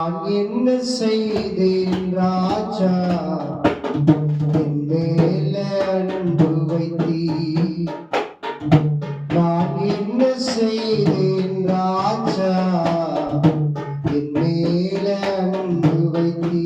நான் என்ன செய்தேன் ராஜா? என் மேல அன்பு வைத்தீ நான் என்ன செய்தேன் ராஜா? என் மேல அன்பு வைத்தீ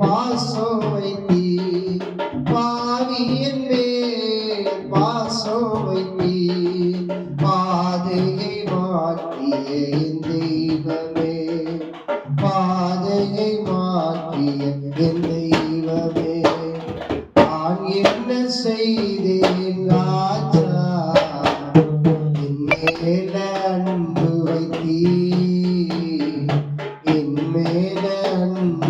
பாசம் வைத்தீர் பாவியன் மேல் பாசம் வைத்தீர் பாதையை மாற்றிய என் தெய்வமே பாதையை மாற்றிய என் தெய்வமே. நான் என்ன செய்தேன் ராஜா? என் மேல அன்பு வைத்தீர். என் மேல அன்பு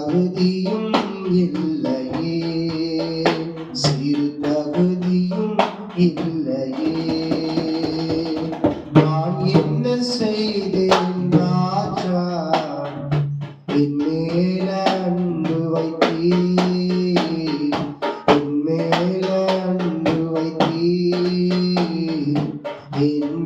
ஒரு தகுதியும் இல்லையே. சிறு தகுதியும் இல்லையே. நான் என்ன செய்தேன் ராஜா? என்மேல அன்பு வைத்தீ என்மேல அன்பு வைத்தீ என்